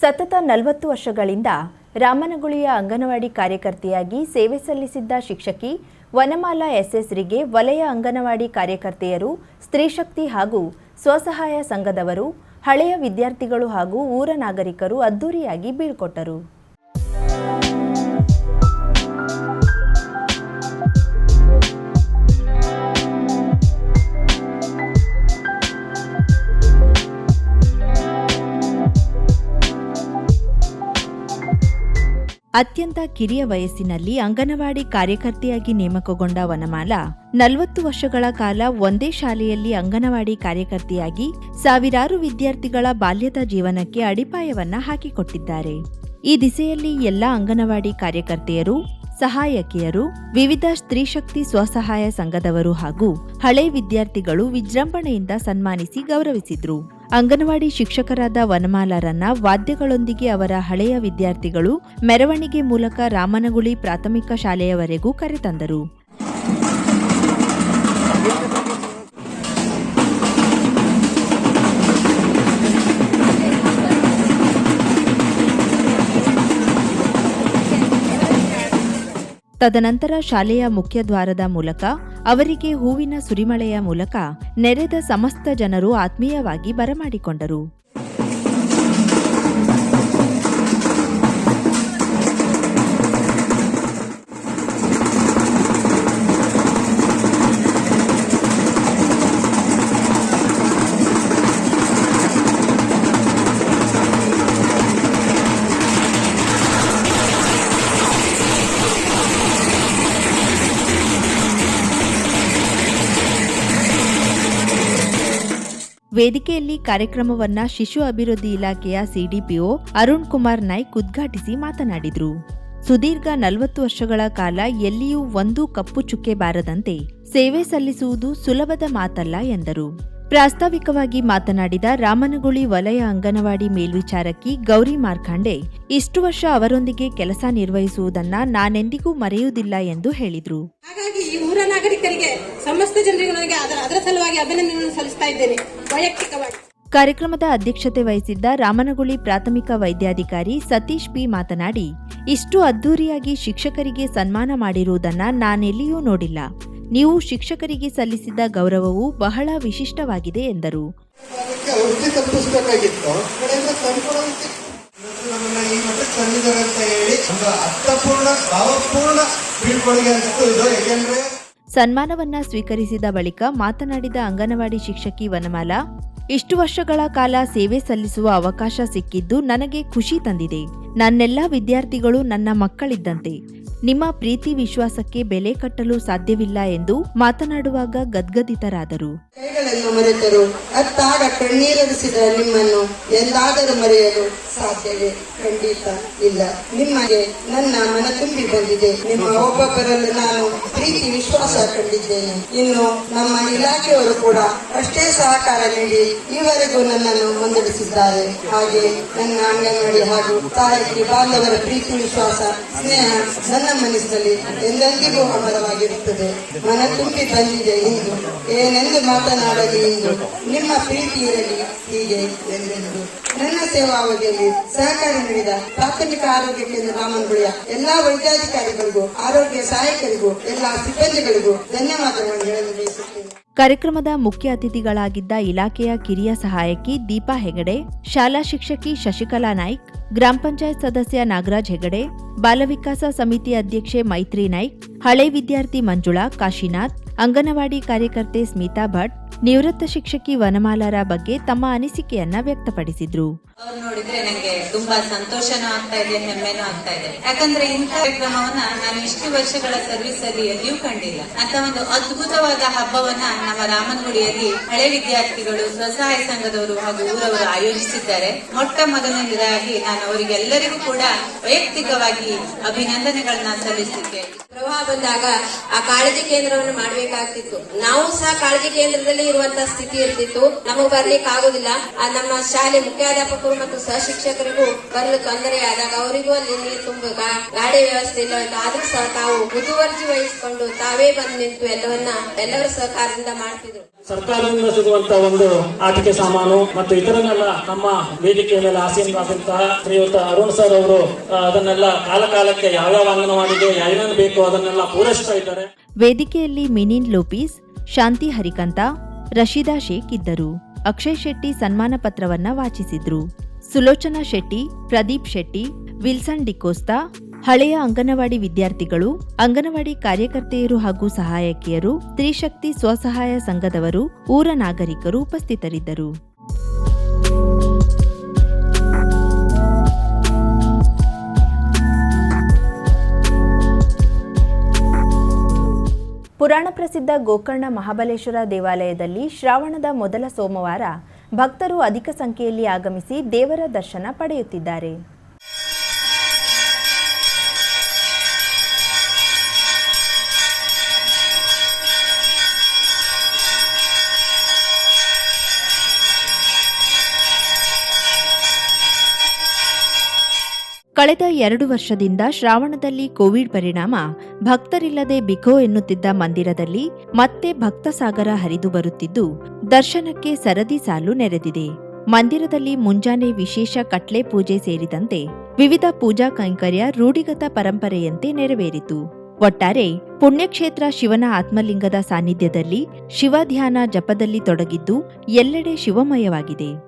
ಸತತ ನಲವತ್ತು ವರ್ಷಗಳಿಂದ ರಾಮನಗುಳಿಯ ಅಂಗನವಾಡಿ ಕಾರ್ಯಕರ್ತೆಯಾಗಿ ಸೇವೆ ಸಲ್ಲಿಸಿದ್ದ ಶಿಕ್ಷಕಿ ವನಮಾಲಾ ಎಸ್ಎಸ್ರಿಗೆ ವಲಯ ಅಂಗನವಾಡಿ ಕಾರ್ಯಕರ್ತೆಯರು ಸ್ತ್ರೀಶಕ್ತಿ ಹಾಗೂ ಸ್ವಸಹಾಯ ಸಂಘದವರು, ಹಳೆಯ ವಿದ್ಯಾರ್ಥಿಗಳು ಹಾಗೂ ಊರ ನಾಗರಿಕರು ಅದ್ದೂರಿಯಾಗಿ ಬೀಳ್ಕೊಟ್ಟರು. ಅತ್ಯಂತ ಕಿರಿಯ ವಯಸ್ಸಿನಲ್ಲಿ ಅಂಗನವಾಡಿ ಕಾರ್ಯಕರ್ತೆಯಾಗಿ ನೇಮಕಗೊಂಡ ವನಮಾಲಾ, ನಲವತ್ತು ವರ್ಷಗಳ ಕಾಲ ಒಂದೇ ಶಾಲೆಯಲ್ಲಿ ಅಂಗನವಾಡಿ ಕಾರ್ಯಕರ್ತೆಯಾಗಿ ಸಾವಿರಾರು ವಿದ್ಯಾರ್ಥಿಗಳ ಬಾಲ್ಯದ ಜೀವನಕ್ಕೆ ಅಡಿಪಾಯವನ್ನ ಹಾಕಿಕೊಟ್ಟಿದ್ದಾರೆ. ಈ ದಿಸೆಯಲ್ಲಿ ಎಲ್ಲ ಅಂಗನವಾಡಿ ಕಾರ್ಯಕರ್ತೆಯರು, ಸಹಾಯಕಿಯರು, ವಿವಿಧ ಸ್ತ್ರೀಶಕ್ತಿ ಸ್ವಸಹಾಯ ಸಂಘದವರು ಹಾಗೂ ಹಳೆ ವಿದ್ಯಾರ್ಥಿಗಳು ವಿಜೃಂಭಣೆಯಿಂದ ಸನ್ಮಾನಿಸಿ ಗೌರವಿಸಿದ್ರು. ಅಂಗನವಾಡಿ ಶಿಕ್ಷಕರಾದ ವನಮಾಲರನ್ನ ವಾದ್ಯಗಳೊಂದಿಗೆ ಅವರ ಹಳೆಯ ವಿದ್ಯಾರ್ಥಿಗಳು ಮೆರವಣಿಗೆ ಮೂಲಕ ರಾಮನಗುಳಿ ಪ್ರಾಥಮಿಕ ಶಾಲೆಯವರೆಗೂ ಕರೆತಂದರು. ತದನಂತರ ಶಾಲೆಯ ಮುಖ್ಯದ್ವಾರದ ಮೂಲಕ ಅವರಿಗೆ ಹೂವಿನ ಸುರಿಮಳೆಯ ಮೂಲಕ ನೆರೆದ ಸಮಸ್ತ ಜನರು ಆತ್ಮೀಯವಾಗಿ ಬರಮಾಡಿಕೊಂಡರು. ವೇದಿಕೆಯಲ್ಲಿ ಕಾರ್ಯಕ್ರಮವನ್ನ ಶಿಶು ಅಭಿವೃದ್ಧಿ ಇಲಾಖೆಯ ಸಿಡಿಪಿಒ ಅರುಣ್ ಕುಮಾರ್ ನಾಯ್ಕ್ ಉದ್ಘಾಟಿಸಿ ಮಾತನಾಡಿದರು. ಸುದೀರ್ಘ ನಲವತ್ತು ವರ್ಷಗಳ ಕಾಲ ಎಲ್ಲಿಯೂ ಒಂದೂ ಕಪ್ಪು ಚುಕ್ಕೆ ಬಾರದಂತೆ ಸೇವೆ ಸಲ್ಲಿಸುವುದು ಸುಲಭದ ಮಾತಲ್ಲ ಎಂದರು. ಪ್ರಾಸ್ತಾವಿಕವಾಗಿ ಮಾತನಾಡಿದ ರಾಮನಗುಳಿ ವಲಯ ಅಂಗನವಾಡಿ ಮೇಲ್ವಿಚಾರಕಿ ಗೌರಿ ಮಾರ್ಕಾಂಡೆ, ಇಷ್ಟು ವರ್ಷ ಅವರೊಂದಿಗೆ ಕೆಲಸ ನಿರ್ವಹಿಸುವುದನ್ನ ನಾನೆಂದಿಗೂ ಮರೆಯುವುದಿಲ್ಲ ಎಂದು ಹೇಳಿದರು. ನಾಗರಿಕರಿಗೆ ಸಮಸ್ತ ಜನರಿಗೆ ನನಗೆ ಅದರ ಅದರ ಸಲುವಾಗಿ ಅಭಿನಂದನೆಯನ್ನು ಸಲ್ಲಿಸ್ತಾ ಇದ್ದೇನೆ. ವೈಯಕ್ತಿಕವಾಗಿ. ಕಾರ್ಯಕ್ರಮದ ಅಧ್ಯಕ್ಷತೆ ವಹಿಸಿದ್ದ ರಾಮನಗುಳಿ ಪ್ರಾಥಮಿಕ ವೈದ್ಯಾಧಿಕಾರಿ ಸತೀಶ್ ಪಿ ಮಾತನಾಡಿ ಇಷ್ಟು ಅದ್ದೂರಿಯಾಗಿ ಶಿಕ್ಷಕರಿಗೆ ಸನ್ಮಾನ ಮಾಡಿರುವುದನ್ನ ನಾನೆಲ್ಲಿಯೂ ನೋಡಿಲ್ಲ. ನೀವು ಶಿಕ್ಷಕರಿಗೆ ಸಲ್ಲಿಸಿದ ಗೌರವವು ಬಹಳ ವಿಶಿಷ್ಟವಾಗಿದೆ ಎಂದರು. ಈ ಸನ್ಮಾನವನ್ನ ಸ್ವೀಕರಿಸಿದ ಬಳಿಕ ಮಾತನಾಡಿದ ಅಂಗನವಾಡಿ ಶಿಕ್ಷಕಿ ವನಮಾಲಾ, ಇಷ್ಟು ವರ್ಷಗಳ ಕಾಲ ಸೇವೆ ಸಲ್ಲಿಸುವ ಅವಕಾಶ ಸಿಕ್ಕಿದ್ದು ನನಗೆ ಖುಷಿ ತಂದಿದೆ. ನನ್ನೆಲ್ಲ ವಿದ್ಯಾರ್ಥಿಗಳು ನನ್ನ ಮಕ್ಕಳಿದ್ದಂತೆ. ನಿಮ್ಮ ಪ್ರೀತಿ ವಿಶ್ವಾಸಕ್ಕೆ ಬೆಲೆ ಕಟ್ಟಲು ಸಾಧ್ಯವಿಲ್ಲ ಎಂದು ಮಾತನಾಡುವಾಗ ಗದ್ಗದಿತರಾದರು. ಕೈಗಳನ್ನು ಮರೆತರು, ಅತ್ತಾಗ ಕಣ್ಣೀರರಿಸಿದ ನಿಮ್ಮನ್ನು ಎಂದಾದರೂ ಮರೆಯಲು ಸಾಧ್ಯವೇ? ಖಂಡಿತ ಇಲ್ಲ. ನಿಮಗೆ ನನ್ನ ಮನ ತುಂಬಿ ಬಂದಿದೆ. ನಿಮ್ಮ ಒಬ್ಬೊಬ್ಬರಲ್ಲೂ ನಾನು ಪ್ರೀತಿ ವಿಶ್ವಾಸ ಕಂಡಿದ್ದೇನೆ. ಇನ್ನು ನಮ್ಮ ಇಲಾಖೆಯವರು ಕೂಡ ಅಷ್ಟೇ ಸಹಕಾರ ನೀಡಿ ಈವರೆಗೂ ನನ್ನನ್ನು ಮುಂದಿಸಿದ್ದಾರೆ ಹಾಗೆ ನನ್ನ ಅಂಗನವಾಡಿ ಹಾಗೂ ತಾಯಿ ಬಾಂಧವರ ಪ್ರೀತಿ ವಿಶ್ವಾಸ, ಸ್ನೇಹ, ನನ್ನ ಮನಸ್ಸಿನಲ್ಲಿ ಎಂದೆಂದಿಗೂ ಅಮರವಾಗಿರುತ್ತದೆ. ಮನ ತುಂಬಿ ಬಂದಿದೆ ಇಂದು. ಏನೆಂದು ಮಾತನಾಡಲಿ ಇಂದು. ನಿಮ್ಮ ಪ್ರೀತಿ ಇರಲಿ ಹೀಗೆ ಎಂದೆಂದು. ನನ್ನ ಸೇವಾ ಅವಧಿಯಲ್ಲಿ ಸಹಕಾರ ನೀಡಿದ ಪ್ರಾಥಮಿಕ ಆರೋಗ್ಯ ಕೇಂದ್ರ ರಾಮನಗುಳಿಯ ಎಲ್ಲಾ ವೈದ್ಯಾಧಿಕಾರಿಗಳಿಗೂ, ಆರೋಗ್ಯ ಸಹಾಯಕರಿಗೂ, ಎಲ್ಲಾ ಸಿಬ್ಬಂದಿಗಳಿಗೂ ಧನ್ಯವಾದಗಳನ್ನು ಹೇಳಲು ಬಯಸುತ್ತೇನೆ. ಕಾರ್ಯಕ್ರಮದ ಮುಖ್ಯ ಅತಿಥಿಗಳಾಗಿದ್ದ ಇಲಾಖೆಯ ಕಿರಿಯ ಸಹಾಯಕಿ ದೀಪಾ ಹೆಗಡೆ, ಶಾಲಾ ಶಿಕ್ಷಕಿ ಶಶಿಕಲಾ ನಾಯ್ಕ್, ಗ್ರಾಮ ಪಂಚಾಯತ್ ಸದಸ್ಯ ನಾಗರಾಜ್ ಹೆಗಡೆ ಬಾಲವಿಕಾಸ ಸಮಿತಿ ಅಧ್ಯಕ್ಷೆ ಮೈತ್ರಿ ನಾಯ್ಕ್, ಹಳೆ ವಿದ್ಯಾರ್ಥಿ ಮಂಜುಳಾ, ಕಾಶಿನಾಥ್, ಅಂಗನವಾಡಿ ಕಾರ್ಯಕರ್ತೆ ಸ್ಮಿತಾ ಭಟ್ ನಿವೃತ್ತ ಶಿಕ್ಷಕಿ ವನಮಾಲಾರ ಬಗ್ಗೆ ತಮ್ಮ ಅನಿಸಿಕೆಯನ್ನ ವ್ಯಕ್ತಪಡಿಸಿದ್ರು. ನೋಡಿದ್ರೆ ನನಗೆ ತುಂಬಾ ಸಂತೋಷನೂ ಆಗ್ತಾ ಇದೆ, ಹೆಮ್ಮೆನೂ ಆಗ್ತಾ ಇದೆ. ಯಾಕಂದ್ರೆ ಇಂಥ ಕಾರ್ಯಕ್ರಮವನ್ನ ನಾನು ಇಷ್ಟು ವರ್ಷಗಳ ಸರ್ವಿಸ್ ಅಲ್ಲಿ ಎಲ್ಲಿಯೂ ಕಂಡಿಲ್ಲ. ಅಂತ ಒಂದು ಅದ್ಭುತವಾದ ಹಬ್ಬವನ್ನ ನಮ್ಮ ರಾಮನಗುಡಿಯಲ್ಲಿ ಹಳೆ ವಿದ್ಯಾರ್ಥಿಗಳು, ಸ್ವಸಹಾಯ ಸಂಘದವರು ಹಾಗೂ ಊರವರು ಆಯೋಜಿಸಿದ್ದಾರೆ. ಮೊಟ್ಟ ಮೊದಲನೇದಾಗಿ ನಾನು ಅವರಿಗೆಲ್ಲರಿಗೂ ಕೂಡ ವೈಯಕ್ತಿಕವಾಗಿ ಅಭಿನಂದನೆಗಳನ್ನ ಸಲ್ಲಿಸಿದ್ದೆ ಪ್ರವಾಹ ಬಂದಾಗ ಆ ಕಾಳಜಿ ಕೇಂದ್ರವನ್ನು ಮಾಡಬೇಕಾಗ್ತಿತ್ತು. ನಾವು ಸಹ ಕಾಳಜಿ ಕೇಂದ್ರದಲ್ಲಿ ಇರುವಂತ ಸ್ಥಿತಿ ಇರ್ತಿತ್ತು. ನಮಗ್ ಬರ್ಲಿಕ್ಕೆ ಆಗುದಿಲ್ಲ. ಆ ನಮ್ಮ ಶಾಲೆ ಮುಖ್ಯಾಧ್ಯಾಪಕರು ಮತ್ತು ಸಹಶಿಕ್ಷಕರಿಗೂ ಬರಲು ತೊಂದರೆ ಆದಾಗ ಅವರಿಗೂ ಅಲ್ಲಿ ನೀರು ತುಂಬ ಗಾಡಿ ವ್ಯವಸ್ಥೆ ಇಲ್ಲ ಆದ್ರೂ ಸಹ ತಾವು ಮುತುವರ್ಜಿ ವಹಿಸಿಕೊಂಡು ತಾವೇ ಬಂದು ನಿಂತು ಎಲ್ಲವನ್ನ ಎಲ್ಲರ ಸಹಕಾರದಿಂದ ಮಾಡ್ತಿದ್ರು. ಸರ್ಕಾರದಿಂದ ಸಿಗುವಂತ ಒಂದು ಆಟಿಕೆ ಸಾಮಾನು ಮತ್ತು ಇತರನ್ನೆಲ್ಲ ನಮ್ಮ ವೇದಿಕೆಯ ಮೇಲೆ ಆಸೀನರಾದಂತಹ ಶ್ರೀಯುತ ಅರುಣ್ ಸರ್ ಅವರು ಅದನ್ನೆಲ್ಲ ಕಾಲಕಾಲಕ್ಕೆ ಯಾವ್ಯಾವ ಅಂಗನವಾಡಿಗೆ ಏನೇನು ಬೇಕು ಅದನ್ನೆಲ್ಲ ಪೂರೈಸ್ತಾ ಇದ್ದಾರೆ. ವೇದಿಕೆಯಲ್ಲಿ ಮಿನಿನ್ ಲೋಪೀಸ್ ಶಾಂತಿ ಹರಿಕಂತ ರಶೀದಾ ಶೇಖ್ ಇದ್ದರು. ಅಕ್ಷಯ್ ಶೆಟ್ಟಿ ಸನ್ಮಾನ ಪತ್ರವನ್ನ ವಾಚಿಸಿದ್ರು. ಸುಲೋಚನಾ ಶೆಟ್ಟಿ, ಪ್ರದೀಪ್ ಶೆಟ್ಟಿ, ವಿಲ್ಸನ್ ಡಿಕೋಸ್ತಾ ಹಳೆಯ ಅಂಗನವಾಡಿ ವಿದ್ಯಾರ್ಥಿಗಳು, ಅಂಗನವಾಡಿ ಕಾರ್ಯಕರ್ತೆಯರು ಹಾಗೂ ಸಹಾಯಕಿಯರು ತ್ರಿಶಕ್ತಿ ಸ್ವಸಹಾಯ ಸಂಘದವರು, ಊರ ನಾಗರಿಕರು ಉಪಸ್ಥಿತರಿದ್ದರು. ಪುರಾಣ ಪ್ರಸಿದ್ಧ ಗೋಕರ್ಣ ಮಹಾಬಲೇಶ್ವರ ದೇವಾಲಯದಲ್ಲಿ ಶ್ರಾವಣದ ಮೊದಲ ಸೋಮವಾರ ಭಕ್ತರು ಅಧಿಕ ಸಂಖ್ಯೆಯಲ್ಲಿ ಆಗಮಿಸಿ ದೇವರ ದರ್ಶನ ಪಡೆಯುತ್ತಿದ್ದಾರೆ. ಕಳೆದ ಎರಡು ವರ್ಷದಿಂದ ಶ್ರಾವಣದಲ್ಲಿ ಕೋವಿಡ್ ಪರಿಣಾಮ, ಭಕ್ತರಿಲ್ಲದೆ ಬಿಕೋ ಎನ್ನುತ್ತಿದ್ದ ಮಂದಿರದಲ್ಲಿ ಮತ್ತೆ ಭಕ್ತ ಸಾಗರ ಹರಿದು ಬರುತ್ತಿದ್ದು, ದರ್ಶನಕ್ಕೆ ಸರದಿ ಸಾಲು ನೆರೆದಿದೆ. ಮಂದಿರದಲ್ಲಿ ಮುಂಜಾನೆ ವಿಶೇಷ ಕಟ್ಲೆ ಪೂಜೆ ಸೇರಿದಂತೆ ವಿವಿಧ ಪೂಜಾ ಕೈಂಕರ್ಯ ರೂಢಿಗತ ಪರಂಪರೆಯಂತೆ ನೆರವೇರಿತು. ಒಟ್ಟಾರೆ, ಪುಣ್ಯಕ್ಷೇತ್ರ ಶಿವನ ಆತ್ಮಲಿಂಗದ ಸಾನ್ನಿಧ್ಯದಲ್ಲಿ ಶಿವಧ್ಯಾನ ಜಪದಲ್ಲಿ ತೊಡಗಿದ್ದು, ಎಲ್ಲೆಡೆ ಶಿವಮಯವಾಗಿದೆ.